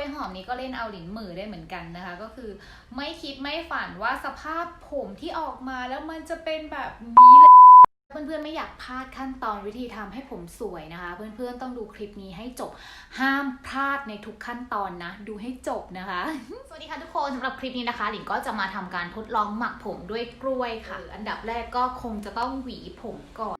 ล้วยหอมนี้ก็เล่นเอาหลินหมือได้เหมือนกันนะคะ ก็คือไม่คิดไม่ฝันว่าสภาพผมที่ออกมาแล้วมันจะเป็นแบบนี้เลยเพื่อนๆไม่อยากพลาดขั้นตอนวิธีทำให้ผมสวยนะคะ เพื่อนๆต้องดูคลิปนี้ให้จบห้ามพลาดในทุกขั้นตอนนะ ดูให้จบนะคะ สวัสดีค่ะทุกคนสำหรับคลิปนี้นะคะ หลินก็จะมาทำการทดลองหมักผมด้วยกล้วยค่ะ อันดับแรกก็คงจะต้องหวีผมก่อน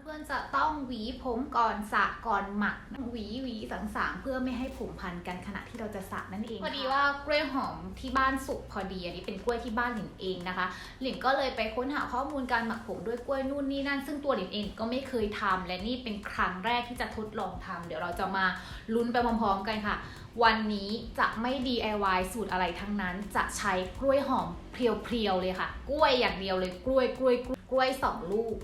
เพื่อนๆจะต้องหวีผมก่อนสระก่อนหมักหวีหวีสังสางเพื่อไม่ให้ผมพันกันขณะที่เราจะสระนั่นเองพอดีว่ากล้วยหอมที่บ้านสุกพอดีอันนี้เป็นกล้วยที่บ้านหลินเองนะคะ หลินก็เลยไปค้นหาข้อมูลการหมักผมด้วยกล้วยนู่นนี่นั่น ซึ่งตัวหลินเองก็ไม่เคยทำและนี่เป็นครั้งแรกที่จะทดลองทำเดี๋ยวเราจะมาลุ้นไปพร้อมๆกันค่ะ วันนี้จะไม่ DIY สูตรอะไรทั้งนั้น จะใช้กล้วยหอมเพียวๆเลยค่ะ กล้วยอย่างเดียวเลยกล้วยกล้วยกล้วยกล้วยสองลูก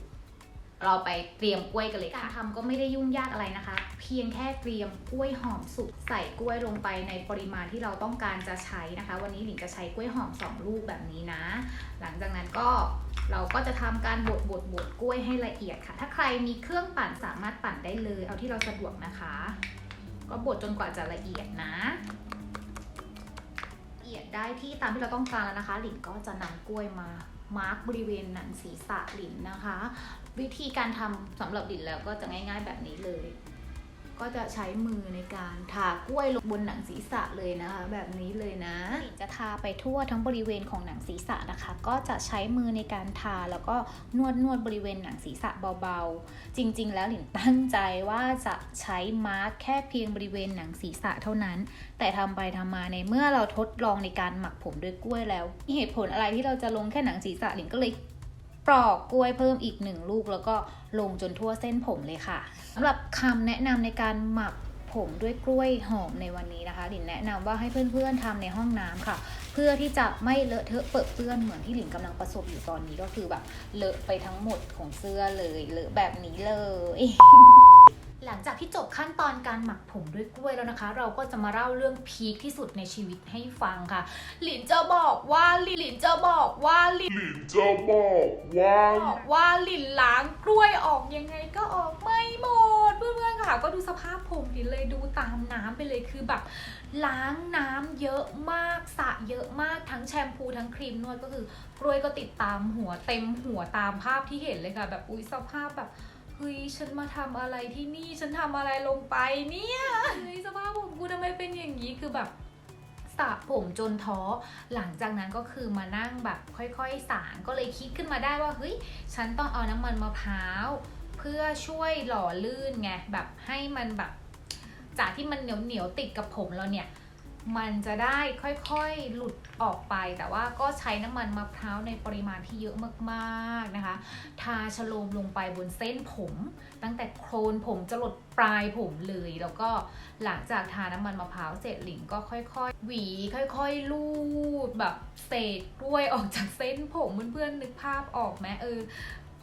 เราไปเตรียมกล้วยกันเลยค่ะการทำก็ไม่ได้ยุ่งยากอะไรนะคะ เพียงแค่เตรียมกล้วยหอมสุกใส่กล้วยลงไปในปริมาณที่เราต้องการจะใช้นะคะ วันนี้หลินจะใช้กล้วยหอมสองลูกแบบนี้นะ หลังจากนั้นก็เราก็จะทำการบดบดบดกล้วยให้ละเอียดค่ะ ถ้าใครมีเครื่องปั่นสามารถปั่นได้เลย เอาที่เราสะดวกนะคะ ก็บดจนกว่าจะละเอียดนะละเอียดได้ที่ตามที่เราต้องการแล้วนะคะ หลินก็จะนำกล้วยมามาร์กบริเวณหนังศีรษะหลินนะคะ วิธีการทำสำหรับหลินแล้วก็จะง่าย ๆ แบบนี้เลย ก็จะใช้มือในการทากล้วยลงบนหนังศีรษะเลยนะคะ แบบนี้เลยนะหลินจะทาไปทั่วทั้งบริเวณของหนังศีรษะนะคะ ก็จะใช้มือในการทาแล้วก็นวดนวดบริเวณหนังศีรษะเบาๆ จริง ๆ แล้วหลินตั้งใจว่าจะใช้มาร์กแค่เพียงบริเวณหนังศีรษะเท่านั้น แต่ทำไปทำมาในเมื่อเราทดลองในการหมักผมด้วยกล้วยแล้วมีเหตุผลอะไรที่เราจะลงแค่หนังศีรษะหลินก็เลย ปลอกกล้วยเพิ่มอีกหนึ่งลูก แล้วก็ลงจนทั่วเส้นผมเลยค่ะสำหรับคำแนะนำในการหมักผมด้วยกล้วยหอมในวันนี้นะคะหลินแนะนำว่าให้เพื่อนๆทำในห้องน้ำค่ะ เพื่อที่จะไม่เลอะเทอะเปื้อนเปื้อนเหมือนที่หลินกำลังประสบอยู่ตอนนี้ก็คือแบบเลอะไปทั้งหมดของเสื้อเลยเลอะแบบนี้เลย หลังจากที่จบขั้นตอนการหมักผมด้วยกล้วยแล้วนะคะ เราก็จะมาเล่าเรื่องพีคที่สุดในชีวิตให้ฟังค่ะ หลินจะบอกว่าหลินจะบอกว่าหลินหลินจะบอกว่าบอกว่าหลินล้างกล้วยออกยังไงก็ออกไม่หมดเพื่อนๆค่ะ ก็ดูสภาพผมหลินเลยดูตามน้ำไปเลยคือแบบล้างน้ำเยอะมากสระเยอะมากทั้งแชมพูทั้งครีมนวดก็คือกล้วยก็ติดตามหัวเต็มหัวตามภาพที่เห็นเลยค่ะ แบบอุ้ยสภาพแบบ เฮ้ยฉันมาทำอะไรที่นี่ฉันทำอะไรลงไปเนี่ยเฮ้ยสภาพผมกูทำไมเป็นอย่างนี้คือแบบสระผมจนท้อ หลังจากนั้นก็คือมานั่งแบบค่อยๆสางก็เลยคิดขึ้นมาได้ว่าเฮ้ยฉันต้องเอาน้ำมันมะพร้าว เพื่อช่วยหล่อลื่นไงแบบให้มันแบบ จากที่มันเหนียวเหนียวติดกับผมเราเนี่ย มันจะได้ค่อยๆหลุดออกไป แต่ว่าก็ใช้น้ำมันมะพร้าวในปริมาณที่เยอะมากๆนะคะ ทาชโลมลงไปบนเส้นผม ตั้งแต่โคลนผมจะหลดปลายผมเลย แล้วก็หลังจากทาน้ำมันมะพร้าวเสร็จหลิงก็ค่อยๆ หวี ค่อยๆ ลูดแบบเศษกล้วยออกจากเส้นผมเพื่อนๆนึกภาพออกไหมเออ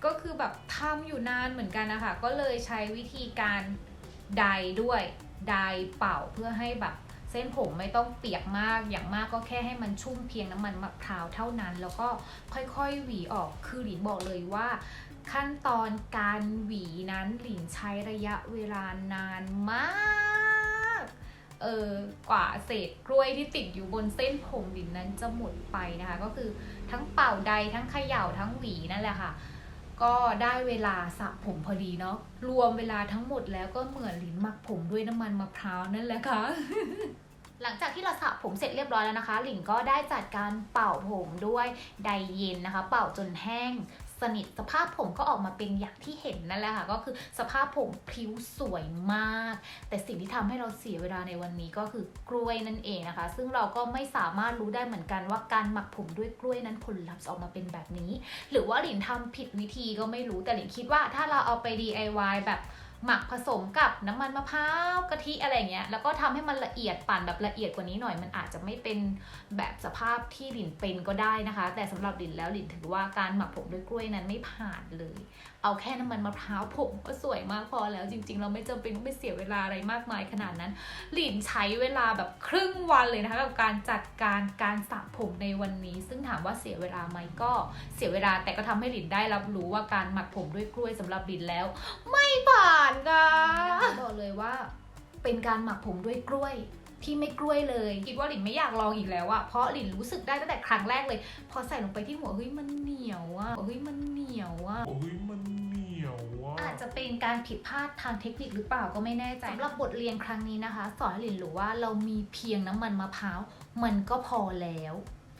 ก็คือแบบทำอยู่นานเหมือนกันนะคะ ก็เลยใช้วิธีการไดด้วยไดเป่าเพื่อให้แบบ ส้นผมไม่ต้องเปียกมากอย่างมากก็แค่ให้มันชุ่มเพียงน้ำมันมะพร้าวเท่านั้น แล้วก็ค่อยๆหวีออกคือหลินบอกเลยว่าขั้นตอนการหวีนั้นหลินใช้ระยะเวลานานมากเออกว่าเศษกล้วยที่ติดอยู่บนเส้นผมหลินนั้นจะหมดไปนะคะ ก็คือทั้งเป่าใดทั้งเขย่าทั้งหวีนั่นแหละค่ะ ก็ได้เวลาสระผมพอดีเนาะรวมเวลาทั้งหมดแล้วก็เหมือนหลินหมักผมด้วยน้ำมันมะพร้าวนั่นแหละค่ะ หลังจากที่เราสระผมเสร็จเรียบร้อยแล้วนะคะ หลินก็ได้จัดการเป่าผมด้วยไดเย็นนะคะ เป่าจนแห้งสนิทสภาพผมก็ออกมาเป็นอย่างที่เห็นนั่นแหละค่ะ ก็คือสภาพผมพริ้วสวยมาก แต่สิ่งที่ทำให้เราเสียเวลาในวันนี้ก็คือกล้วยนั่นเองนะคะ ซึ่งเราก็ไม่สามารถรู้ได้เหมือนกันว่าการหมักผมด้วยกล้วยนั้นผลลัพธ์ออกมาเป็นแบบนี้ หรือว่าหลินทำผิดวิธีก็ไม่รู้แต่หลินคิดว่าถ้าเราเอาไป DIY แบบ หมักผสมกับน้ำมันมะพร้าวกะทิอะไรเงี้ยแล้วก็ทำให้มันละเอียดปั่นแบบละเอียดกว่านี้หน่อย มันอาจจะไม่เป็นแบบสภาพที่หลินเป็นก็ได้นะคะ แต่สำหรับหลินแล้วหลินถือว่าการหมักผมด้วยกล้วยนั้นไม่ผ่านเลย เอาแค่น้ำมันมะพร้าวผมก็สวยมากพอแล้วจริง ๆ เราไม่จำเป็นต้องไปเสียเวลาอะไรมากมายขนาดนั้น หลินใช้เวลาแบบครึ่งวันเลยนะคะกับการจัดการการสระผมในวันนี้ ซึ่งถามว่าเสียเวลาไหมก็เสียเวลาแต่ก็ทำให้หลินได้รับรู้ว่าการหมักผมด้วยกล้วยสำหรับหลินแล้ว ไม่ผ่านค่ะบอกเลยว่า เป็นการหมักผมด้วยกล้วยที่ไม่กล้วยเลย คิดว่าหลินไม่อยากลองอีกแล้วอะเพราะหลินรู้สึกได้ตั้งแต่ครั้งแรกเลย พอใส่ลงไปที่หัวเฮ้ยมันเหนียวอะเฮ้ยมันเหนียวอะเฮ้ยมันเหนียวว่ะอาจจะเป็นการผิดพลาดทางเทคนิคหรือเปล่าก็ไม่แน่ใจสำหรับบทเรียนครั้งนี้นะคะ สอนให้หลินรู้ว่าเรามีเพียงน้ำมันมะพร้าวมันก็พอแล้ว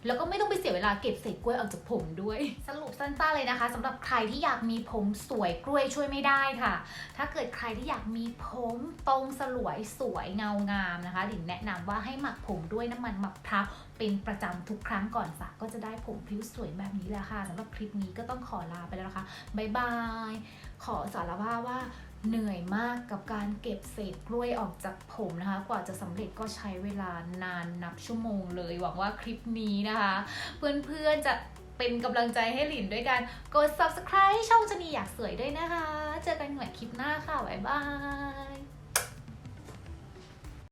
แล้วก็ไม่ต้องไปเสียเวลาเก็บเศษกล้วยออกจากผมด้วย สรุปสั้นๆเลยนะคะสำหรับใครที่อยากมีผมสวยกล้วยช่วยไม่ได้ค่ะ ถ้าเกิดใครที่อยากมีผมตรงสลวยสวยเงางามนะคะหลินแนะนำว่าให้หมักผมด้วยน้ำมันหมะพร้าวเป็นประจำทุกครั้งก่อนสระก็จะได้ผมพิ้วสวยแบบนี้แหละค่ะสำหรับคลิปนี้ก็ต้องขอลาไปแล้วนะคะบ๊ายบายขอสารภาพว่า เหนื่อยมากกับการเก็บเศษกล้วยออกจากผมนะคะ กว่าจะสำเร็จก็ใช้เวลานานนับชั่วโมงเลย หวังว่าคลิปนี้นะคะ เพื่อนๆจะเป็นกำลังใจให้หลินด้วยกัน กด subscribe ช่องจะมีอยากสวยด้วยนะคะ เจอกันใหม่คลิปหน้าค่ะ บ๊ายบาย